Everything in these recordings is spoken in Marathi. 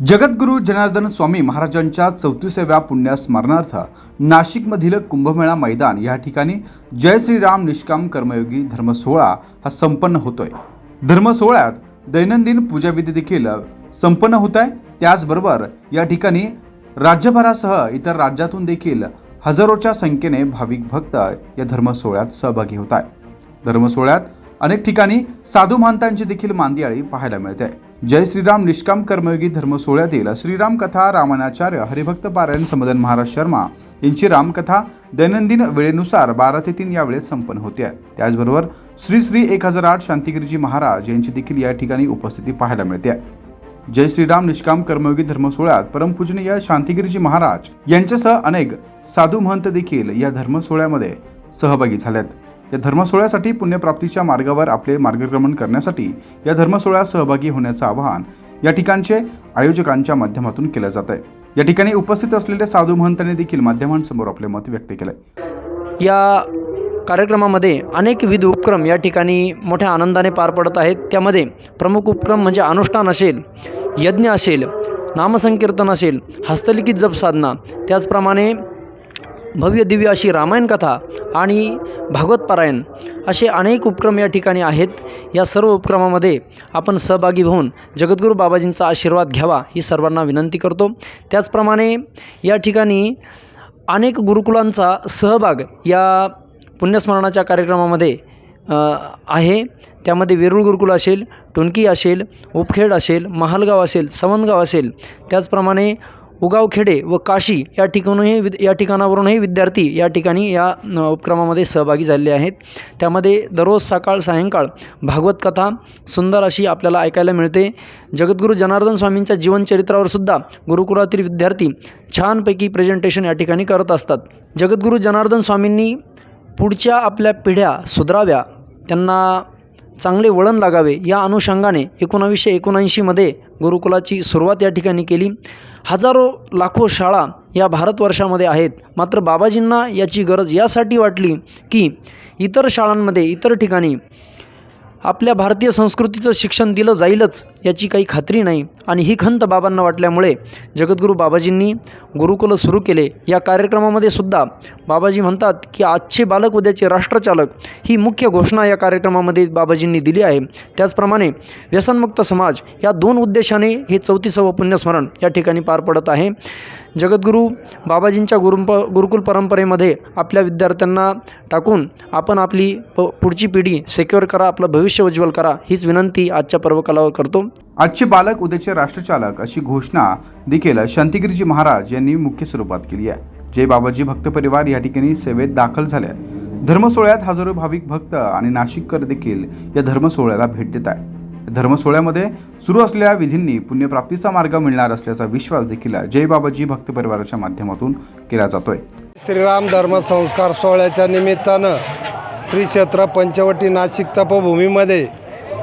जगद्गुरू जनार्दन स्वामी महाराजांच्या चौतीसाव्या पुण्यस्मरणार्थ नाशिकमधील कुंभमेळा मैदान या ठिकाणी जय श्रीराम निष्काम कर्मयोगी धर्मसोहळा हा संपन्न होतोय. धर्मसोहळ्यात दैनंदिन पूजाविधी देखील संपन्न होत आहे त्याचबरोबर या ठिकाणी राज्यभरासह इतर राज्यातून देखील हजारोच्या संख्येने भाविक भक्त या धर्मसोहळ्यात सहभागी होत आहे धर्मसोहळ्यात अनेक ठिकाणी साधू महंतांची देखील मांदियाळी पाहायला मिळते. आहे जय श्रीराम निष्काम कर्मयोगी धर्म सोहळ्यातील श्रीराम कथा रामानाचार्य हरिभक्त पारायण समदन महाराज शर्मा यांची रामकथा दैनंदिन वेळेनुसार बारा ते तीन या वेळेत संपन्न होते. आहे त्याचबरोबर श्री श्री एक हजार आठ शांतिगिरीजी महाराज यांची देखील या ठिकाणी उपस्थिती पाहायला मिळते. आहे जय श्रीराम निष्काम कर्मयोगी धर्म सोहळ्यात परमपूजनीय शांतिगिरीजी महाराज यांच्यासह अनेक साधू महंत देखील या धर्म सोहळ्यामध्ये सहभागी झाल्यात या धर्मसोहळ्यासाठी पुण्यप्राप्तीच्या मार्गावर आपले मार्गक्रमण करण्यासाठी या धर्मसोहळ्यात सहभागी होण्याचं आवाहन या ठिकाणचे आयोजकांच्या माध्यमातून केलं जात आहे या ठिकाणी उपस्थित असलेले साधू महंतांनी देखील माध्यमांसमोर आपले मत व्यक्त केलंय. या कार्यक्रमामध्ये अनेक विविध उपक्रम या ठिकाणी मोठ्या आनंदाने पार पडत आहेत. त्यामध्ये प्रमुख उपक्रम म्हणजे अनुष्ठान असेल यज्ञ असेल नामसंकीर्तन असेल हस्तलिखित जप साधना. त्याचप्रमाणे भव्य दिव्य अशी रामायण कथा आणि भागवतपारायण असे अनेक उपक्रम या ठिकाणी आहेत. या सर्व उपक्रमामध्ये आपण सहभागी होऊन जगद्गुरू बाबाजींचा आशीर्वाद घ्यावा ही सर्वांना विनंती करतो. त्याचप्रमाणे या ठिकाणी अनेक गुरुकुलांचा सहभाग या पुण्यस्मरणाच्या कार्यक्रमामध्ये आहे. त्यामध्ये वेरूळ गुरुकुल असेल टुणकी असेल उपखेड असेल महालगाव असेल सवंदगाव असेल. त्याचप्रमाणे उगावखेडे व काशी या ठिकाणूनही विद या ठिकाणावरूनही विद्यार्थी या ठिकाणी या उपक्रमामध्ये सहभागी झालेले आहेत. त्यामध्ये दररोज सकाळ सायंकाळ भागवत कथा सुंदर अशी आपल्याला ऐकायला मिळते. जगद्गुरू जनार्दन स्वामींच्या जीवनचरित्रावर सुद्धा गुरुकुलातील विद्यार्थी छानपैकी प्रेझेंटेशन या ठिकाणी करत असतात. जगद्गुरू जनार्दन स्वामींनी पुढच्या आपल्या पिढ्या सुधराव्या त्यांना चांगले वळण लागावे या अनुषंगाने एकोणावीसशे एकोणऐंशीमध्ये गुरुकुलाची सुरुवात या ठिकाणी केली. हजारो लाखो शाळा या भारतवर्षामध्ये आहेत. मात्र बाबाजींना याची गरज यासाठी वाटली की इतर शाळांमध्ये इतर ठिकाणी आपल्या भारतीय संस्कृतीचं शिक्षण दिलं जाईलच याची काही खात्री नाही. आणि ही खंत बाबांना वाटल्यामुळे जगद्गुरू बाबाजींनी गुरुकुलं सुरू केले. या कार्यक्रमामध्ये सुद्धा बाबाजी म्हणतात की आजचे बालक उद्याचे राष्ट्रचालक ही मुख्य घोषणा या कार्यक्रमामध्ये बाबाजींनी दिली आहे. त्याचप्रमाणे व्यसनमुक्त समाज या दोन उद्देशाने हे चौतीसावं पुण्यस्मरण या ठिकाणी पार पडत आहे. जगद्गुरू बाबाजींच्या गुरुप गुरुकुल परंपरेमध्ये आपल्या विद्यार्थ्यांना टाकून आपण आपली प पुढची पिढी सेक्युअर करा आपलं भविष्य उज्ज्वल करा हीच विनंती आजच्या पर्वकालावर करतो. आजचे बालक उद्याचे राष्ट्रचालक अशी घोषणा देखील शांतिगिरीजी महाराज यांनी मुख्य स्वरूपात केली आहे. जय बाबाजी भक्त परिवार या ठिकाणी सेवेत दाखल झाले. धर्मसोहळ्यात हजारो भाविक भक्त आणि नाशिककर देखील या धर्मसोहळ्याला भेट देत आहे धर्मसोहळ्यामध्ये सुरू असलेल्या विधींनी पुण्यप्राप्तीचा मार्ग मिळणार असल्याचा विश्वास देखील जय बाबाजी भक्त परिवाराच्या माध्यमातून केला जातोय. श्रीराम धर्म संस्कार सोहळ्याच्या निमित्तानं श्री क्षेत्र पंचवटी नाशिक तपभूमीमध्ये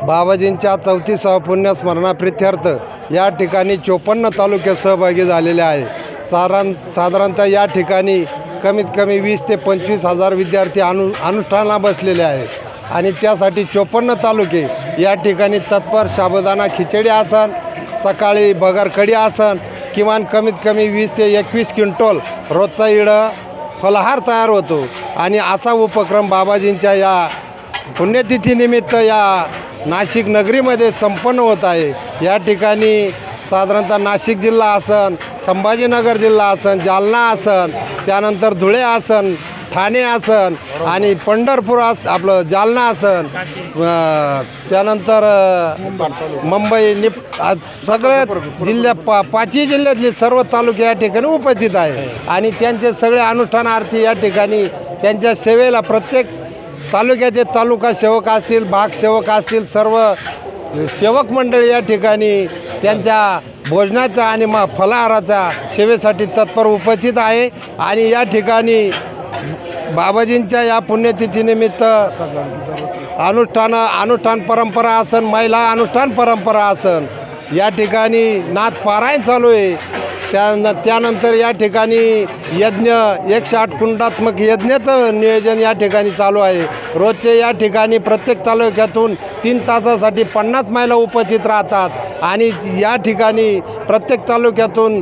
बाबाजींच्या चौतीसाव्या पुण्यस्मरणाप्रित्यर्थ या ठिकाणी चोपन्न तालुके सहभागी झालेले आहे. साधारण साधारणतः या ठिकाणी कमीत कमी वीस ते पंचवीस हजार विद्यार्थी अनु अनुष्ठाना बसलेले आहेत. आणि त्यासाठी चोपन्न तालुके या ठिकाणी तत्पर साबुदाणा खिचडी आसन सकाळी बगरकडी आसन किमान कमीत कमी वीस ते एकवीस क्विंटल रोजचा इडं फलाहार तयार होतो. आणि असा उपक्रम बाबाजींच्या या पुण्यतिथीनिमित्त या नाशिक नगरीमध्ये संपन्न होत आहे. या ठिकाणी साधारणतः नाशिक जिल्हा आसन संभाजीनगर जिल्हा आसन जालना आसन त्यानंतर धुळे आसन ठाणे आसन आणि पंढरपूर आस आपलं जालना आसन त्यानंतर मुंबई निप सगळ्या जिल्ह्या पा पाचही जिल्ह्यातले सर्व तालुके या ठिकाणी उपस्थित आहे. आणि त्यांचे सगळे अनुष्ठान आरती या ठिकाणी त्यांच्या सेवेला प्रत्येक तालुक्याचे तालुका सेवक असतील भाग सेवक असतील सर्व सेवक मंडळी या ठिकाणी त्यांच्या भोजनाचा आणि म फलाहाराचा सेवेसाठी तत्पर उपस्थित आहे. आणि या ठिकाणी बाबाजींच्या या पुण्यतिथीनिमित्त अनुष्ठानं अनुष्ठान परंपरा आसन महिला अनुष्ठान परंपरा आसन या ठिकाणी नाथ पारायण चालू आहे. त्या त्यानंतर या ठिकाणी यज्ञ एकशे आठ कुंडात्मक यज्ञाचं नियोजन या ठिकाणी चालू आहे. रोजचे या ठिकाणी प्रत्येक तालुक्यातून तीन तासासाठी पन्नास महिला उपस्थित राहतात आणि या ठिकाणी प्रत्येक तालुक्यातून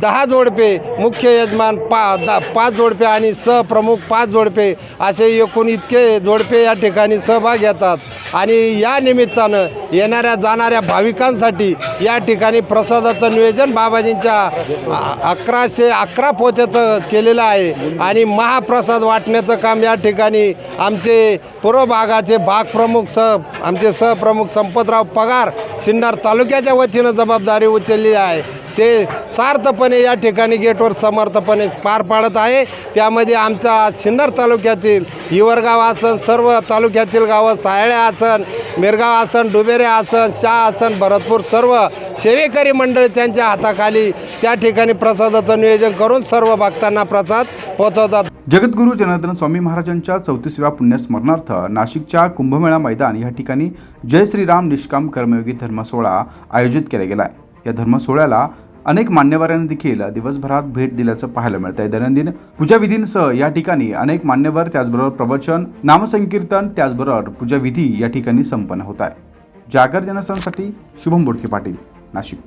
दहा जोडपे मुख्य यजमान पा दा पाच जोडपे आणि सहप्रमुख पाच जोडपे असे एकूण इतके जोडपे या ठिकाणी सहभाग घेतात. आणि या निमित्तानं येणाऱ्या जाणाऱ्या भाविकांसाठी या ठिकाणी प्रसादाचं नियोजन बाबाजींच्या अकराशे अकरा पोत्याचं केलेलं आहे आणि महाप्रसाद वाटण्याचं काम या ठिकाणी आमचे पूर्व भागाचे भागप्रमुख स आमचे सहप्रमुख संपतराव पगार सिन्नर तालुक्याच्या वतीनं जबाबदारी उचलली आहे. ते सार्थपणे या ठिकाणी गेटवर समर्थपणे पार पाडत आहे. त्यामध्ये आमचा सिन्नर तालुक्यातील हिवरगाव आसन सर्व तालुक्यातील गावं सायळे आसन मिरगाव आसन डुबेरे आसन शाह आसन भरतपूर सर्व सेवेकरी मंडळी त्यांच्या हाताखाली त्या ठिकाणी प्रसादाचं नियोजन करून सर्व भक्तांना प्रसाद पोहोचवतात. जगद्गुरू जनार्दन स्वामी महाराजांच्या चौतीसव्या पुण्यस्मरणार्थ नाशिकच्या कुंभमेळा मैदान या ठिकाणी जय श्रीराम निष्काम कर्मयोगी धर्मसोहळा आयोजित केला गेला आहे. या धर्मसोहळ्याला अनेक मान्यवरांनी देखील दिवसभरात भेट दिल्याचं पाहायला मिळत आहे दैनंदिन पूजाविधींसह या ठिकाणी अनेक मान्यवर त्याचबरोबर प्रवचन नामसंकीर्तन त्याचबरोबर पूजाविधी या ठिकाणी संपन्न होत आहे. जागर जनस्थानसाठी शुभम बोडके पाटील नाशिक.